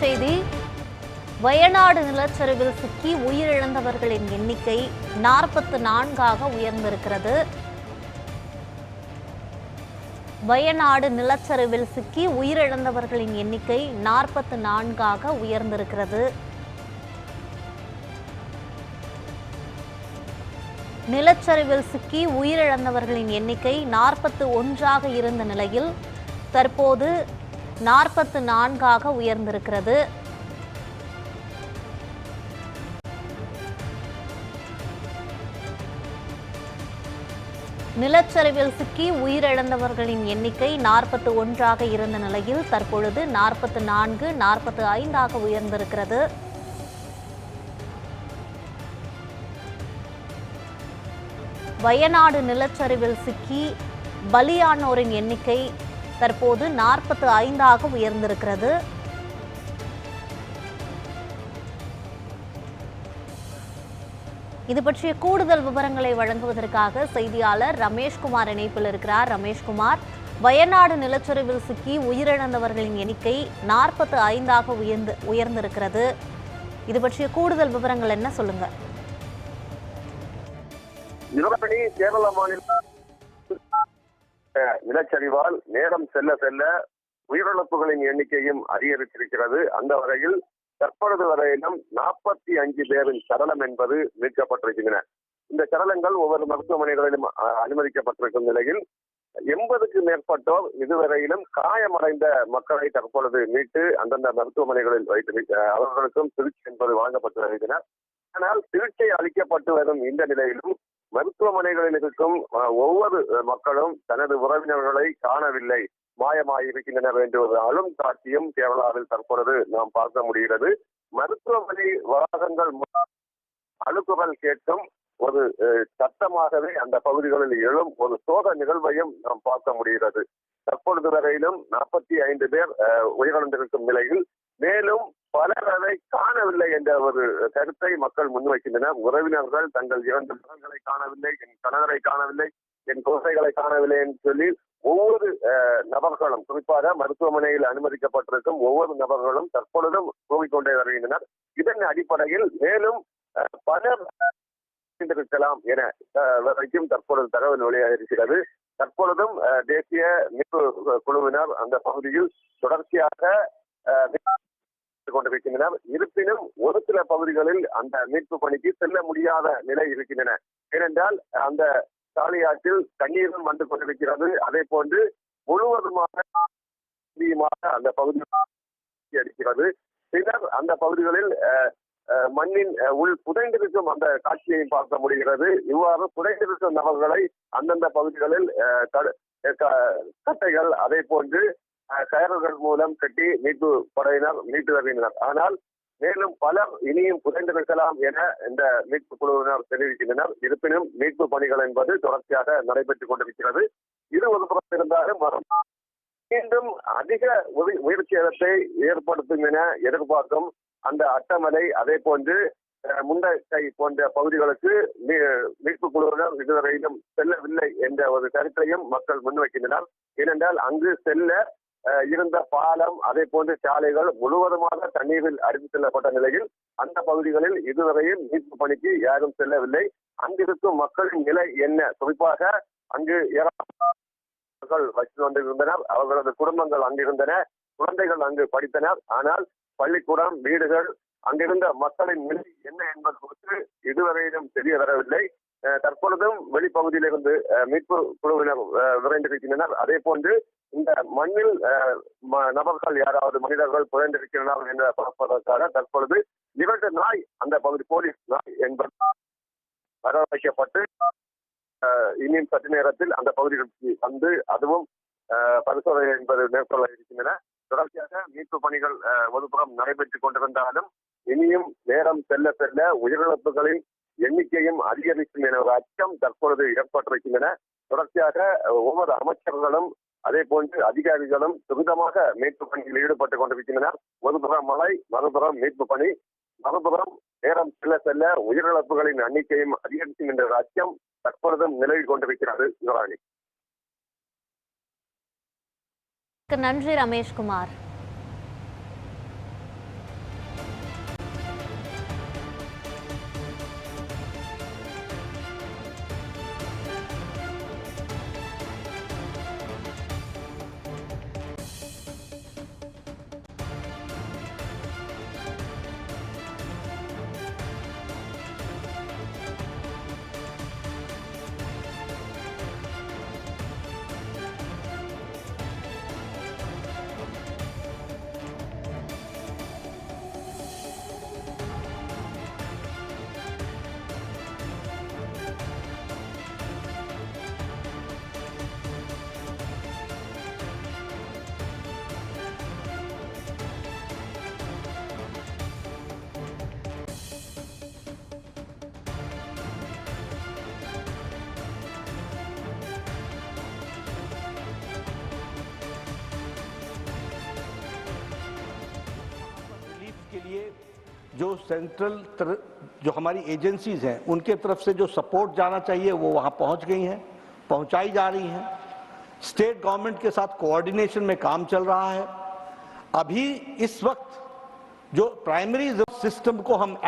செய்தி வயநாடு நிலச்சரிவில் சிக்கி உயிரிழந்தவர்களின் எண்ணிக்கை நாற்பத்து நான்காக உயர்ந்திருக்கிறது. வயநாடு நிலச்சரிவில் சிக்கி உயிரிழந்தவர்களின் எண்ணிக்கை நாற்பத்து நான்காக உயர்ந்திருக்கிறது. நிலச்சரிவில் சிக்கி உயிரிழந்தவர்களின் எண்ணிக்கை நாற்பத்து ஒன்றாக இருந்த நிலையில் தற்போது நாற்பத்து நான்காக உயர்ந்திருக்கிறது. நிலச்சரிவில் சிக்கி உயிரிழந்தவர்களின் எண்ணிக்கை நாற்பத்து ஒன்றாக இருந்த நிலையில் தற்பொழுது நாற்பத்து நான்கு நாற்பத்து ஐந்தாக உயர்ந்திருக்கிறது. வயநாடு நிலச்சரிவில் சிக்கி பலியானோரின் எண்ணிக்கை தற்போது நாற்பத்து ஐந்தாக உயர்ந்திருக்கிறது. இது பற்றிய கூடுதல் விவரங்களை வழங்குவதற்காக செய்தியாளர் ரமேஷ்குமார் இணைப்பில் இருக்கிறார். ரமேஷ்குமார் வயநாடு நிலச்சரிவில் சிக்கி உயிரிழந்தவர்களின் எண்ணிக்கை நாற்பத்து ஐந்தாக உயர்ந்து உயர்ந்திருக்கிறது. இது பற்றிய கூடுதல் விவரங்கள் என்ன சொல்லுங்க. இதன்படி மாநிலம் ஏற்பட்ட நிலச்சரிவால் நேரம் செல்ல செல்ல உயிரிழப்புகளின் எண்ணிக்கையும் அதிகரித்திருக்கிறது. அந்த வகையில் தற்பொழுது வரையிலும் நாற்பத்தி அஞ்சு பேரின் சடலம் என்பது மீட்கப்பட்டிருக்கின்றன. இந்த சடலங்கள் ஒவ்வொரு மருத்துவமனைகளிலும் அனுமதிக்கப்பட்டிருக்கும் நிலையில் எண்பதுக்கு மேற்பட்டோர் இதுவரையிலும் காயமடைந்த மக்களை தற்பொழுது மீட்டு அந்தந்த மருத்துவமனைகளில் வைத்து அவர்களுக்கும் சிகிச்சை என்பது வழங்கப்பட்டு வருகின்றனர் ஆனால் சிகிச்சை அளிக்கப்பட்டு வரும் இந்த நிலையிலும் மருத்துவமனைகளில் இருக்கும் ஒவ்வொரு மக்களும் தனது உறவினர்களை காணவில்லை. மாயமாயிருக்கின்றனர் என்ற ஒரு அழும் காட்சியும் கேரளாவில் தற்பொழுது நாம் பார்க்க முடிகிறது. மருத்துவமனை வளாகங்கள் முன் அழுக்குகள் கேட்கும் ஒரு சட்டமாகவே அந்த பகுதிகளில் எழும் ஒரு சோக நிகழ்வையும் நாம் பார்க்க முடிகிறது. தற்பொழுது வரையிலும் நாற்பத்தி ஐந்து பேர் அஹ், உயிரிழந்திருக்கும் நிலையில் மேலும் பலர் அதை காணவில்லை என்ற ஒரு கருத்தை மக்கள் முன்வைக்கின்றனர். உறவினர்கள் தங்கள் இரண்டு மகன்களை காணவில்லை என் கணவரை காணவில்லை என் குழந்தைகளை காணவில்லை என்று சொல்லி ஒவ்வொரு அஹ், நபர்களும் குறிப்பாக மருத்துவமனையில் அனுமதிக்கப்பட்டிருக்கும் ஒவ்வொரு நபர்களும் தற்பொழுதும் கூவிக்கொண்டே வருகின்றனர். இதன் அடிப்படையில் மேலும் அஹ், பலர் இருக்கலாம் என அஹ், வரைக்கும் தற்பொழுது தகவல் வெளியாக இருக்கிறது தற்பொழுதும் அஹ், தேசிய மீட்பு குழுவினர் அந்த பகுதியில் தொடர்ச்சியாக அஹ், மீட்பு கொண்டிருக்கின்றனர் இருப்பினும் ஒரு சில பகுதிகளில் அந்த மீட்பு பணிக்கு செல்ல முடியாத நிலை இருக்கின்றன. ஏனென்றால் அந்த சாலையாற்றில் தண்ணீரும் வந்து கொண்டிருக்கிறது. அதே போன்று முழுவதுமாக அந்த பகுதி அடிக்கிறது. பின்னர் அந்த பகுதிகளில் மண்ணின் உள் புதைந்திருக்கும் அந்த காட்சியை பார்க்க முடிகிறது. இவ்வாறு புதைந்திருக்கும் நபர்களை அந்தந்த பகுதிகளில் கட்டைகள் அதே போன்று கயறுகள் மூலம் கட்டி மீட்பு படையினர் மீட்டு வருகின்றனர். ஆனால் மேலும் பலர் இனியும் புதைந்திருக்கலாம் என இந்த மீட்பு குழுவினர் தெரிவிக்கின்றனர். இருப்பினும் மீட்பு பணிகள் என்பது தொடர்ச்சியாக நடைபெற்றுக் கொண்டிருக்கிறது. இது ஒரு புறம் இருந்தாலும் வரும் மீண்டும் அதிக உயிர் சேதத்தை ஏற்படுத்தும் என எதிர்பார்க்கும் அந்த அட்டமலை அதே போன்று அஹ், முண்டக்கை போன்ற பகுதிகளுக்கு மீ- மீட்பு குழுவினர் இதுவரையிலும் செல்லவில்லை என்ற ஒரு கருத்தையும் மக்கள் முன்வைக்கின்றனர். ஏனென்றால் அங்கு செல்ல இருந்த பாலம் அதே போன்ற சாலைகள் முழுவதுமாக தண்ணீரில் அடித்து செல்லப்பட்ட நிலையில் அந்த பகுதிகளில் இதுவரையும் மீட்பு பணிக்கு யாரும் செல்லவில்லை. அங்கிருக்கும் மக்களின் நிலை என்ன? குறிப்பாக அங்கு மக்கள் வச்சு கொண்டிருந்தனர் அவர்களது குடும்பங்கள் அங்கிருந்தன. குழந்தைகள் அங்கு படித்தனர். ஆனால் பள்ளிக்கூடம் வீடுகள் அங்கிருந்த மக்களின் நிலை என்ன என்பது குறித்து இதுவரையிலும் தெரிய வரவில்லை. அஹ், தற்பொழுதும் வெளிப்பகுதியிலிருந்து அஹ், மீட்பு குழுவினர் விரைந்திருக்கின்றனர் அதே போன்று இந்த மண்ணில் அஹ், ம- நபர்கள் யாராவது மனிதர்கள் புதைந்திருக்கிறார்கள் என்ற பார்ப்பதற்காக தற்பொழுது இரண்டு நாய் அந்த பகுதி போலீஸ் நாய் என்பது வரவழைக்கப்பட்டு அஹ், இன்னும் சற்று நேரத்தில் அந்த பகுதிகளுக்கு வந்து அதுவும் பரிசோதனை என்பது மேற்கொள்ள இருக்கின்றன. தொடர்ச்சியாக மீட்பு பணிகள் அஹ், ஒருபுறம் நடைபெற்றுக் கொண்டிருந்தாலும் இனியும் நேரம் செல்ல செல்ல உயிரிழப்புகளின் எண்ணிக்கையும் அதிகரிக்கும் என ஒரு அச்சம் தற்பொழுது ஏற்பட்டிருக்கின்றன. தொடர்ச்சியாக ஒவ்வொரு அமைச்சர்களும் அதே போன்று அதிகாரிகளும் துரிதமாக மீட்பு பணியில் ஈடுபட்டுக் கொண்டிருக்கின்றனர். ஒருபுறம் மழை மறுபுறம் மீட்பு பணி மறுபுறம் நேரம் செல்ல செல்ல உயிரிழப்புகளின் எண்ணிக்கையும் அதிகரிக்கும் என்ற அச்சம் தற்பொழுதும் நிலவி கொண்டிருக்கிறது. யுவராணி நன்றி ரமேஷ்குமார். जो सेंट्रल तर- जो हमारी एजेंसीज हैं, उनके तरफ़ से जो सपोर्ट जाना चाहिए, वो वहाँ पहुँच गई हैं, पहुँचाई जा रही हैं। स्टेट गवर्नमेंट के साथ कोऑर्डिनेशन में काम चल रहा है। अभी इस वक्त जो प्राइमरी सिस्टम को हम